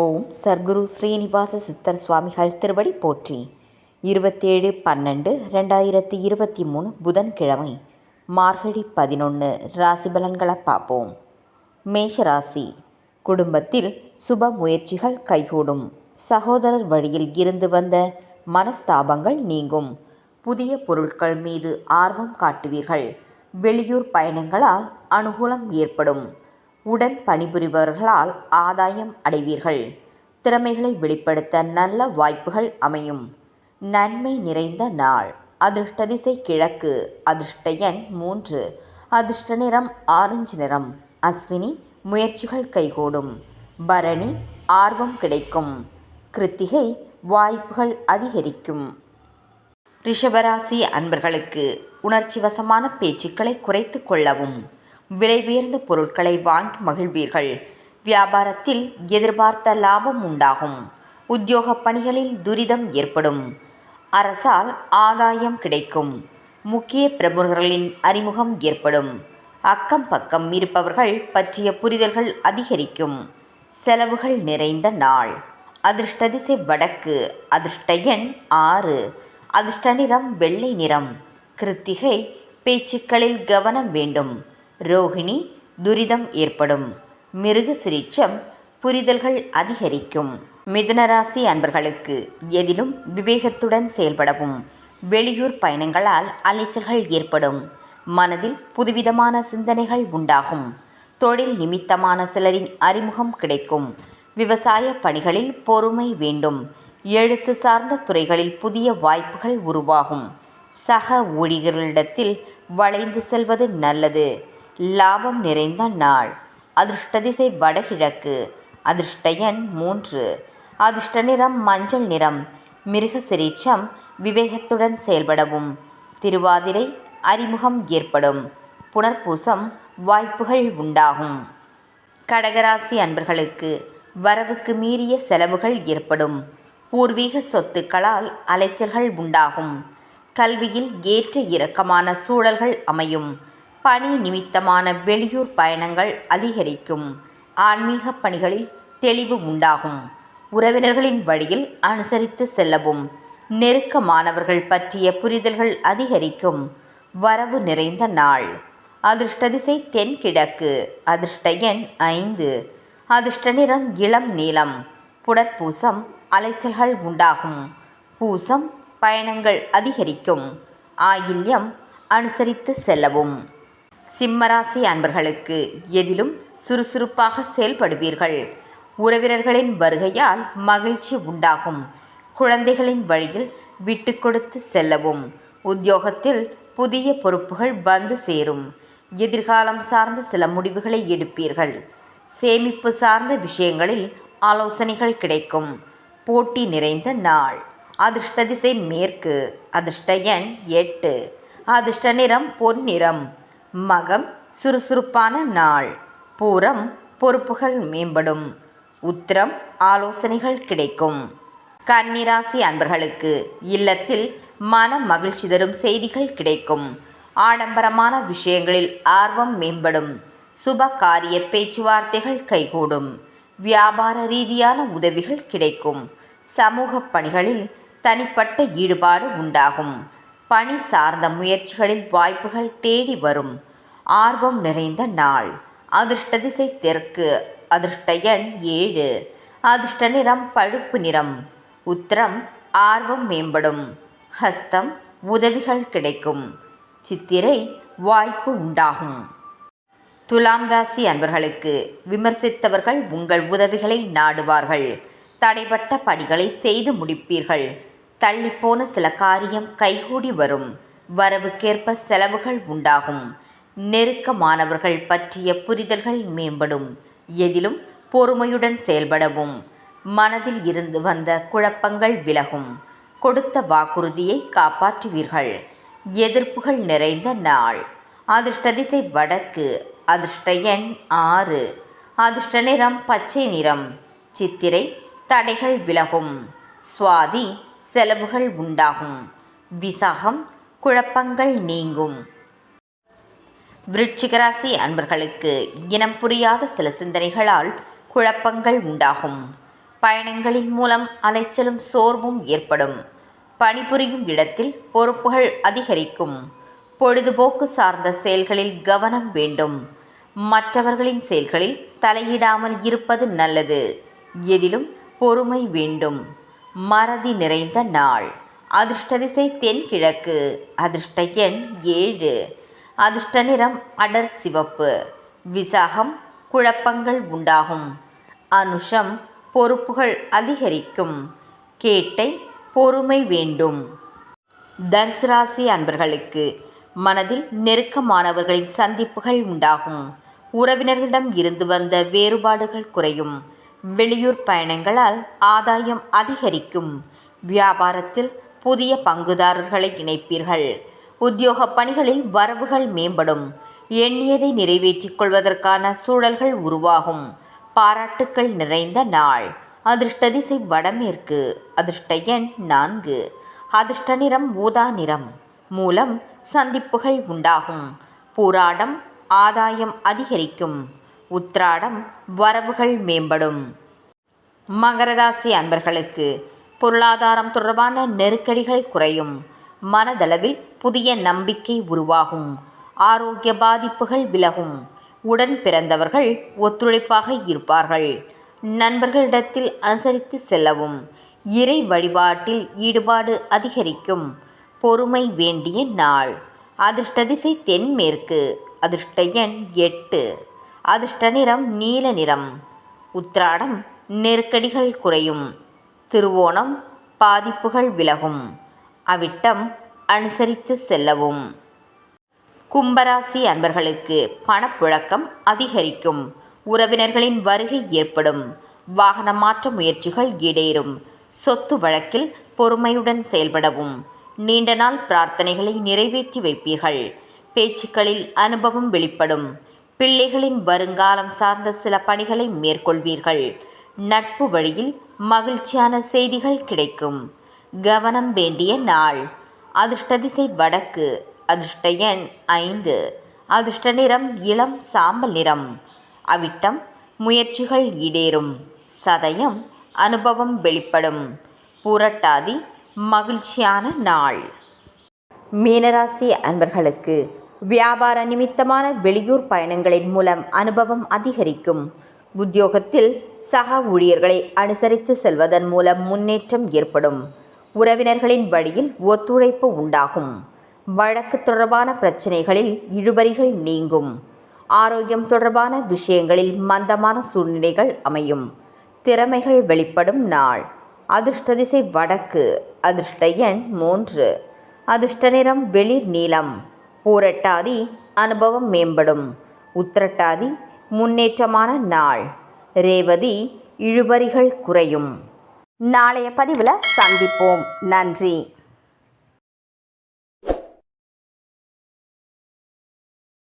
ஓம் சர்க்குரு ஸ்ரீனிவாச சித்தர் சுவாமிகள் திருவடி போற்றி. இருபத்தேழு பன்னெண்டு ரெண்டாயிரத்தி இருபத்தி மூணு புதன்கிழமை. மார்கழி பதினொன்று ராசி பலன்களை பார்ப்போம். மேஷராசி குடும்பத்தில் சுப முயற்சிகள் கைகூடும். சகோதரர் வழியில் இருந்து வந்த மனஸ்தாபங்கள் நீங்கும். புதிய பொருட்கள் மீது ஆர்வம் காட்டுவீர்கள். வெளியூர் பயணங்களால் அனுகூலம் ஏற்படும். உடன் பணிபுரிபவர்களால் ஆதாயம் அடைவீர்கள். திறமைகளை வெளிப்படுத்த நல்ல வாய்ப்புகள் அமையும். நன்மை நிறைந்த நாள். அதிர்ஷ்ட திசை கிழக்கு. அதிர்ஷ்ட எண் மூன்று. அதிர்ஷ்ட நிறம் ஆரஞ்சு நிறம். அஸ்வினி முயற்சிகள் கைகூடும். பரணி ஆர்வம் கிடைக்கும். கிருத்திகை வாய்ப்புகள் அதிகரிக்கும். ரிஷபராசி அன்பர்களுக்கு உணர்ச்சி வசமான பேச்சுக்களை குறைத்து கொள்ளவும். விலை உயர்ந்த பொருட்களை வாங்கி மகிழ்வீர்கள். வியாபாரத்தில் எதிர்பார்த்த லாபம் உண்டாகும். உத்தியோக பணிகளில் துரிதம் ஏற்படும். அரசால் ஆதாயம் கிடைக்கும். முக்கிய பிரமுகர்களின் அறிமுகம் ஏற்படும். அக்கம் பக்கம் இருப்பவர்கள் பற்றிய புரிதல்கள் அதிகரிக்கும். செலவுகள் நிறைந்த நாள். அதிர்ஷ்ட திசை வடக்கு. அதிர்ஷ்ட எண் ஆறு. அதிர்ஷ்ட நிறம் வெள்ளை நிறம். கிருத்திகை பேச்சுக்களில் கவனம் வேண்டும். ரோகிணி துரிதம் ஏற்படும். மிருக சிரிச்சம் புரிதல்கள் அதிகரிக்கும். மிதுனராசி அன்பர்களுக்கு எதிலும் விவேகத்துடன் செயல்படவும். வெளியூர் பயணங்களால் அலைச்சல்கள் ஏற்படும். மனதில் புதுவிதமான சிந்தனைகள் உண்டாகும். தொழில் நிமித்தமான சிலரின் அறிமுகம் கிடைக்கும். விவசாய பணிகளில் பொறுமை வேண்டும். எழுத்து சார்ந்த துறைகளில் புதிய வாய்ப்புகள் உருவாகும். சக ஊழியர்களிடத்தில் வளைந்து செல்வது நல்லது. லாபம் நிறைந்த நாள். அதிர்ஷ்ட திசை வடகிழக்கு. அதிர்ஷ்ட எண் மூன்று. அதிர்ஷ்ட நிறம் மஞ்சள் நிறம். மிருக சிரீச்சம் விவேகத்துடன் செயல்படவும். திருவாதிரை அறிமுகம் ஏற்படும். புனர்பூசம் வாய்ப்புகள் உண்டாகும். கடகராசி அன்பர்களுக்கு வரவுக்கு மீறிய செலவுகள் ஏற்படும். பூர்வீக சொத்துக்களால் அலைச்சல்கள் உண்டாகும். கல்வியில் ஏற்ற இறக்கமான சூழல்கள் அமையும். பணி நிமித்தமான வெளியூர் பயணங்கள் அதிகரிக்கும். ஆன்மீக பணிகளில் தெளிவு உண்டாகும். உறவினர்களின் வழியில் அனுசரித்து செல்லவும். நெருக்கமானவர்கள் பற்றிய புரிதல்கள் அதிகரிக்கும். வரவு நிறைந்த நாள். அதிர்ஷ்ட திசை தென்கிழக்கு. அதிர்ஷ்ட எண் ஐந்து. அதிர்ஷ்ட நிறம் இளம் நீளம். புடற்பூசம் அலைச்சல்கள் உண்டாகும். பூசம் பயணங்கள் அதிகரிக்கும். ஆயில்யம் அனுசரித்து செல்லவும். சிம்மராசி அன்பர்களுக்கு எதிலும் சுறுசுறுப்பாக செயல்படுவீர்கள். உறவினர்களின் வருகையால் மகிழ்ச்சி உண்டாகும். குழந்தைகளின் வழியில் விட்டு கொடுத்து செல்லவும். உத்தியோகத்தில் புதிய பொறுப்புகள் வந்து சேரும். எதிர்காலம் சார்ந்த சில முடிவுகளை எடுப்பீர்கள். சேமிப்பு சார்ந்த விஷயங்களில் ஆலோசனைகள் கிடைக்கும். போட்டி நிறைந்த நாள். அதிர்ஷ்ட திசை மேற்கு. அதிர்ஷ்ட எண் எட்டு. அதிர்ஷ்ட நிறம் பொன்னிறம். மகம் சுறுசுறுப்பான நாள். பூரம் பொறுப்புகள் மேம்படும். உத்திரம் ஆலோசனைகள் கிடைக்கும். கன்னிராசி அன்பர்களுக்கு இல்லத்தில் மன மகிழ்ச்சி தரும் செய்திகள் கிடைக்கும். ஆடம்பரமான விஷயங்களில் ஆர்வம் மேம்படும். சுப காரிய பேச்சுவார்த்தைகள் கைகூடும். வியாபார ரீதியான உதவிகள் கிடைக்கும். சமூக பணிகளில் தனிப்பட்ட ஈடுபாடு உண்டாகும். பணி சார்ந்த முயற்சிகளில் வாய்ப்புகள் தேடி வரும். ஆர்வம் நிறைந்த நாள். அதிர்ஷ்ட திசை தெற்கு. அதிர்ஷ்ட எண் ஏழு. அதிர்ஷ்ட நிறம் பழுப்பு நிறம். உத்திரம் ஆர்வம் மேம்படும். ஹஸ்தம் உதவிகள் கிடைக்கும். சித்திரை வாய்ப்பு உண்டாகும். துலாம் ராசி அன்பர்களுக்கு விமர்சித்தவர்கள் உங்கள் உதவிகளை நாடுவார்கள். தடைப்பட்ட பணிகளை செய்து முடிப்பீர்கள். தள்ளிப்போன சில காரியம் கைகூடி வரும். வரவுக்கேற்ப செலவுகள் உண்டாகும். நெருக்கமானவர்கள் பற்றிய புரிதல்கள் மேம்படும். எதிலும் பொறுமையுடன் செயல்படவும். மனதில் இருந்து வந்த குழப்பங்கள் விலகும். கொடுத்த வாக்குறுதியை காப்பாற்றுவீர்கள். எதிர்ப்புகள் நிறைந்த நாள். அதிர்ஷ்ட திசை வடக்கு. அதிர்ஷ்ட எண் ஆறு. அதிர்ஷ்ட நிறம் பச்சை நிறம். சித்திரை தடைகள் விலகும். சுவாதி செலவுகள் உண்டாகும். விசாகம் குழப்பங்கள் நீங்கும். விருட்சிகராசி அன்பர்களுக்கு இனம் புரியாத சில சிந்தனைகளால் குழப்பங்கள் உண்டாகும். பயணங்களின் மூலம் அலைச்சலும் சோர்வும் ஏற்படும். பணிபுரியும் இடத்தில் பொறுப்புகள் அதிகரிக்கும். பொழுதுபோக்கு சார்ந்த செயல்களில் கவனம் வேண்டும். மற்றவர்களின் செயல்களில் தலையிடாமல் இருப்பது நல்லது. எதிலும் பொறுமை வேண்டும். மறதி நிறைந்த நாள். அதிர்ஷ்ட திசை தென்கிழக்கு. அதிர்ஷ்ட எண் ஏழு. அதிர்ஷ்ட நிறம் அடர் சிவப்பு. விசாகம் குழப்பங்கள் உண்டாகும். அனுஷம் பொறுப்புகள் அதிகரிக்கும். கேட்டை பொறுமை வேண்டும். தனுசு அன்பர்களுக்கு மனதில் நெருக்கமானவர்களின் சந்திப்புகள் உண்டாகும். உறவினர்களிடம் இருந்து வந்த வேறுபாடுகள் குறையும். வெளியூர் பயணங்களால் ஆதாயம் அதிகரிக்கும். வியாபாரத்தில் புதிய பங்குதாரர்களை இணைப்பீர்கள். உத்தியோக பணிகளில் வரவுகள் மேம்படும். எண்ணியதை நிறைவேற்றிக் கொள்வதற்கான சூழல்கள் உருவாகும். பாராட்டுக்கள் நிறைந்த நாள். அதிர்ஷ்ட திசை வடமேற்கு. அதிர்ஷ்ட எண் நான்கு. அதிர்ஷ்ட நிறம் ஊதா நிறம். மூலம் சந்திப்புகள் உண்டாகும். போராடம் ஆதாயம் அதிகரிக்கும். உத்ராடம் வரவுகள் மேம்படும். மகர ராசி அன்பர்களுக்கு பொருளாதாரம் தொடர்பான நெருக்கடிகள் குறையும். மனதளவில் புதிய நம்பிக்கை உருவாகும். ஆரோக்கிய பாதிப்புகள் விலகும். உடன் பிறந்தவர்கள் ஒத்துழைப்பாக இருப்பார்கள். நண்பர்களிடத்தில் அனுசரித்து செல்லவும். இறை வழிபாட்டில் ஈடுபாடு அதிகரிக்கும். பொறுமை வேண்டிய நாள். அதிர்ஷ்ட திசை தென்மேற்கு. அதிர்ஷ்ட எண் எட்டு. அதிர்ஷ்ட நிறம் நீல நிறம். உத்ராடம் நெருக்கடிகள் குறையும். திருவோணம் பாதிப்புகள் விலகும். அவிட்டம் அனுசரித்து செல்லவும். கும்பராசி அன்பர்களுக்கு பணப்புழக்கம் அதிகரிக்கும். உறவினர்களின் வருகை ஏற்படும். வாகன மாற்ற முயற்சிகள் ஈடேறும். சொத்து வழக்கில் பொறுமையுடன் செயல்படவும். நீண்ட நாள் பிரார்த்தனைகளை நிறைவேற்றி வைப்பீர்கள். பேச்சுக்களில் அனுபவம் வெளிப்படும். பிள்ளைகளின் வருங்காலம் சார்ந்த சில பணிகளை மேற்கொள்வீர்கள். நட்பு வழியில் மகிழ்ச்சியான செய்திகள் கிடைக்கும். கவனம் வேண்டிய நாள். அதிர்ஷ்ட திசை வடக்கு அதிர்ஷ்ட எண் ஐந்து அதிர்ஷ்ட நிறம் இளம் சாம்பல் நிறம். அவிட்டம் முயற்சிகள் ஈடேறும். சதயம் அனுபவம் வெளிப்படும். புரட்டாதி மகிழ்ச்சியான நாள். மீனராசி அன்பர்களுக்கு வியாபார நிமித்தமான வெளியூர் பயணங்களின் மூலம் அனுபவம் அதிகரிக்கும். உத்தியோகத்தில் சக ஊழியர்களை அனுசரித்து செல்வதன் மூலம் முன்னேற்றம் ஏற்படும். உறவினர்களின் வழியில் ஒத்துழைப்பு உண்டாகும். வழக்கு தொடர்பான பிரச்சனைகளில் இழுபறிகள் நீங்கும். ஆரோக்கியம் தொடர்பான விஷயங்களில் மந்தமான சூழ்நிலைகள் அமையும். திறமைகள் வெளிப்படும் நாள். அதிர்ஷ்ட திசை வடக்கு. அதிர்ஷ்ட எண் மூன்று. அதிர்ஷ்ட நிறம் வெளிர் நீலம் பூரட்டாதி அனுபவம் மேம்படும். உத்திரட்டாதி முன்னேற்றமான நாள். ரேவதி இழுபறிகள் குறையும். நாளைய பதிவில் சந்திப்போம். நன்றி.